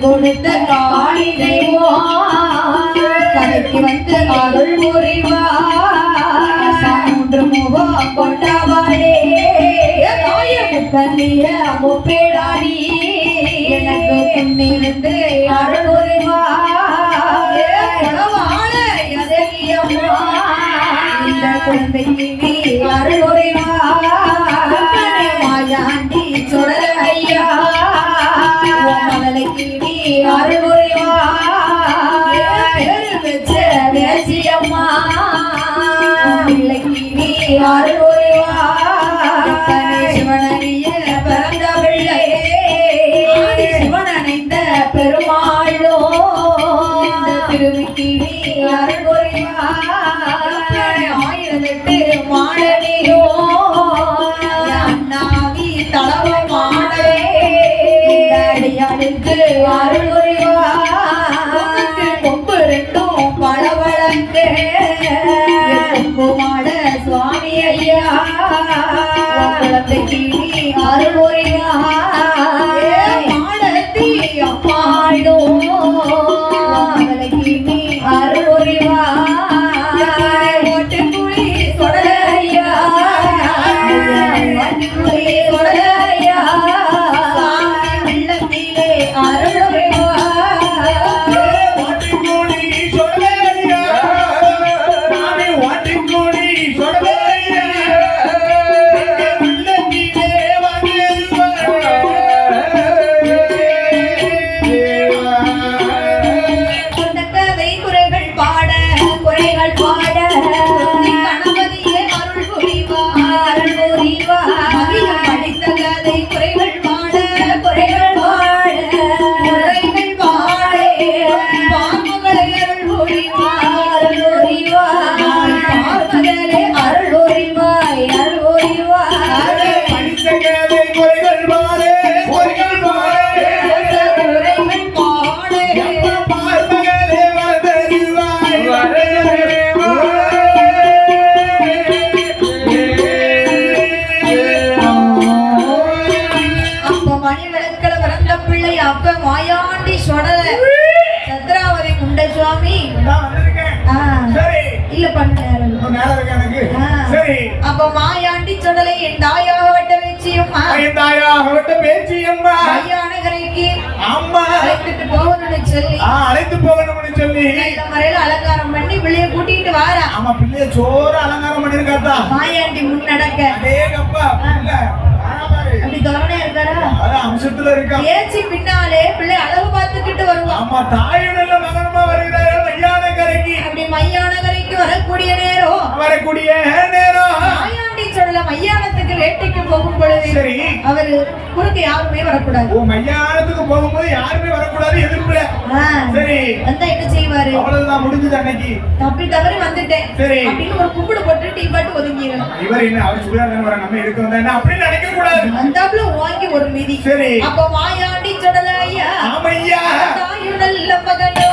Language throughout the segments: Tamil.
கொடுத்த தெய்வம் கதைக்கு வந்து அருள் மூன்று முகம் கொண்டவளே. கண்ணீர முப்பேடாடி எனக்கு തിരിയാറ அப்ப மாயாண்டி சொடலை என் தாயாக வட்ட வச்சியும் தாயா அவட்ட பேச்சு அம்மா மையானகரைக்கு அம்மா. அழைத்துட்டு போகணும்னு சொல்லி. ஆ, அழைத்து போகணும்னு சொல்லி. நல்ல முறையில அலங்காரம் பண்ணி பிள்ளைய கூட்டிட்டு வாரா. ஆமா பிள்ளைய சோறு அலங்காரம் பண்ணிருக்காத்தா? மாயாண்டி முன் நடக்க அடேங்கப்பா பிள்ளை. ஆமாரு. அப்படி கவனம் இருக்காரா? அம்சத்துல இருக்கா. ஏச்சி பின்னாலே பிள்ளை அழகு பார்த்துக்கிட்டு வருவான் ஆமா தாயுடல்ல மகனமா வருகிறாரு மையான கரைக்கு அப்படி மையானகரைக்கு வரக்கூடிய நேரம். வரக்கூடிய நேரம். மையானத்துக்கு வேட்டைக்கு போகும் பொழுது சரி. அவரு குறுக்கு யாருமே வரக்கூடாது. ஓ மையானத்துக்கு போகும்போது யாருமே வரக்கூடாது எதிர்ப்புல. சரி. வந்தா என்ன செய்வாரு? அவ்வளவுதான் முடிஞ்சது அன்னைக்கு. தப்பி தவறி வந்துட்டேன். சரி. அப்படின்னு ஒரு கும்பிடு போட்டு டீ பாட்டு ஒதுங்கிடும் இவர் என்ன அவர் சுதாரணம் வர நம்ம இருக்க வந்தா என்ன அப்படின்னு நினைக்க கூடாது. வந்தாப்புல வாங்கி ஒரு மிதி. சரி. அப்ப மாயாண்டி சொல்லல ஐயா. ஆமையா. தாயு நல்ல மகனோ.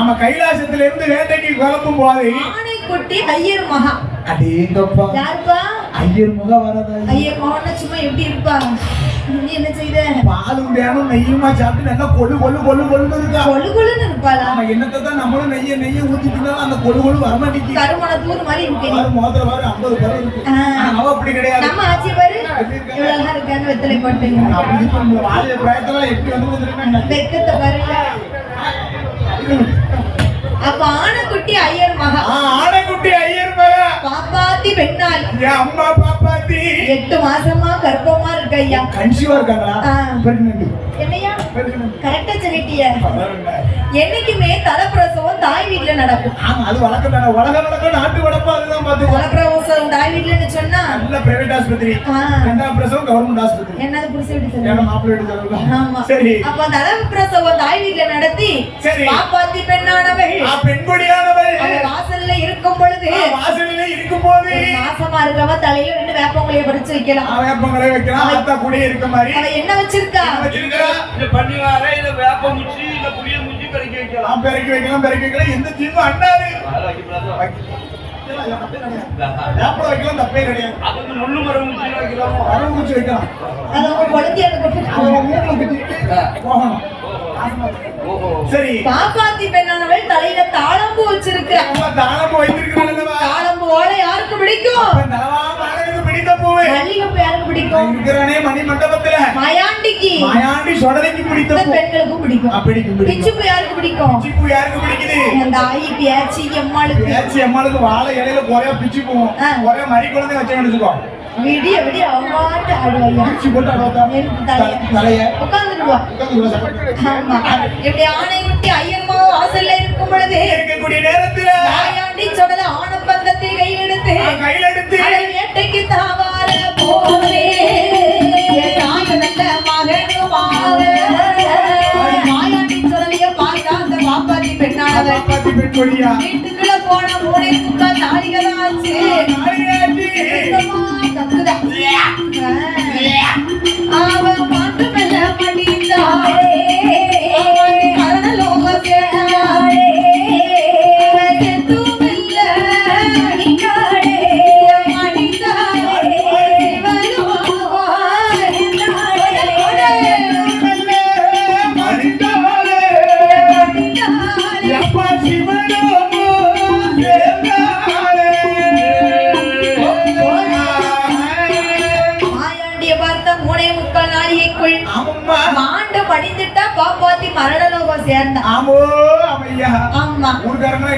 ஆமா கைலாசத்துல இருந்து வேட்டைக்கு கிளம்பும் போது ஆனைக்குட்டி ஐயர் மகா. அடேங்கப்பா யாருப்பா? ஐயர் முக வரதா? ஐயர் மகன சும்மா எப்படி இருப்பா? நீ என்ன செய்த? பாலும் தேனும் நெய்யுமா சாப்பிட்டு நல்லா கொழு கொழு கொழு கொழுன்னு இருக்கா? கொழு கொழுன்னு இருப்பாளா? ஆமா என்னத்தை தான் நம்மளும் நெய்ய நெய்ய ஊத்தி தின்னாலும் அந்த கொழு கொழு வரமாட்டேங்கி கருமண தூர் மாதிரி இருக்கே. பாரு மோதிர பாரு ஐம்பது பேர் இருக்கு. அவ அப்படி கிடையாது. நம்ம ஆச்சி பாரு. இவ்வளவு அழகா இருக்காங்க வெத்தலை போட்டு. அப்படி இப்ப இந்த வாழைய பிராயத்துல எப்படி வந்து வந்திருக்காங்க வெக்கத்தை பாரு அப்ப ஆனைக்குட்டி ஐயர் மகா. ஆனைக்குட்டி ஐயர் மகா. பாப்பாத்தி பெண்ணாள். அம்மா பாப்பாத்தி. எட்டு மாசமா கர்ப்பமா இருக்க ஐயா. கன்சீவா இருக்காங்களா? என்னையா? கரெக்டா சொல்லிட்டிய. என்னைக்குமே தலைப்பிரசவம் தாய் வீட்டுல நடக்கும். ஆமா அது வழக்கம் தானே. உலக வழக்கம் நாட்டு வழக்கம் அதுதான் பார்த்து. தலைப்பிரசவம் தாய் வீட்டுலன்னு சொன்னா. நல்ல பிரைவேட் ஆஸ்பத்திரி. ரெண்டாம் பிரசவம் கவர்மெண்ட் ஆஸ்பத்திரி. என்னது புருஷ வீட்டு சொல்லுங்க மாப்பிள்ளை வீட்டு ஆமா. சரி. அப்ப அந்த அளவு பிரசவம் தாய் வீட்டுல நடத்தி சரி. பாப்பாத்தி மாசமா இருக்கவ தலையில ரெண்டு வேப்பங்களைய பறிச்சு வைக்கலாம். வேப்பங்களை வைக்கலாம். ஆத்தா கூட இருக்க மாதிரி. அவ என்ன வச்சிருக்கா? வச்சிருக்கிறா இந்த பன்னிவார இல்ல வேப்ப முச்சி இல்ல புளிய முச்சி கறிக்க வைக்கலாம். பெருக்கி வைக்கலாம் பெருக்கி வைக்கலாம். எந்த தீர்வும் அண்ணாரு? வேப்பல வைக்கலாம் தப்பே கிடையாது. அது வந்து முள்ளு மரம் முச்சி வைக்கலாமோ. அருள் குச்சி வைக்கலாம். அது உங்க குழந்தைய அவன் மூணு கட்டிட்டு போகணும். ஓஹோ. சரி. பாப்பாத்தி தலையில அம்மா தாளம் வைத்திருக்கிறாள் தாளம்பூ ஓலை யாருக்கு பிடிக்கும்? பிடித்த பூவே? மல்லிகைப்பூ யாருக்கு பிடிக்கும்? இருக்கிறானே மணி மண்டபத்துல மயாண்டிக்கு. மாயாண்டி சொடலைக்கு பிடித்த பெண்களுக்கும் பிடிக்கும். பிடிக்கும். பிச்சுப்பூ யாருக்கு பிடிக்கும்? பிச்சி பூ யாருக்கு பிடிக்குது? அந்த ஆயி பேச்சி எம்மாளுக்கு. பேச்சு அம்மாளுக்கு வாழை இலையில குறைய பிச்சு போவோம். குறைய மறி குழந்தை வச்சு எடுத்துக்கோ விடிய விடிய அவ்வாட்டு ஆடுவாயா தலைய. ஆமா. இப்படி ஐயம்மா வாசல்ல காப்பாத்தி பெண்கொடியா வீட்டுக்குள்ள போன நாளிகாச்சி. கத்துதா மாண்டு மடிந்துட்டா பாப்பாத்தி மரணலோகம் சேர்ந்தா. ஆமோ அம்மையா. ஆமா. ஊர்க்காரங்க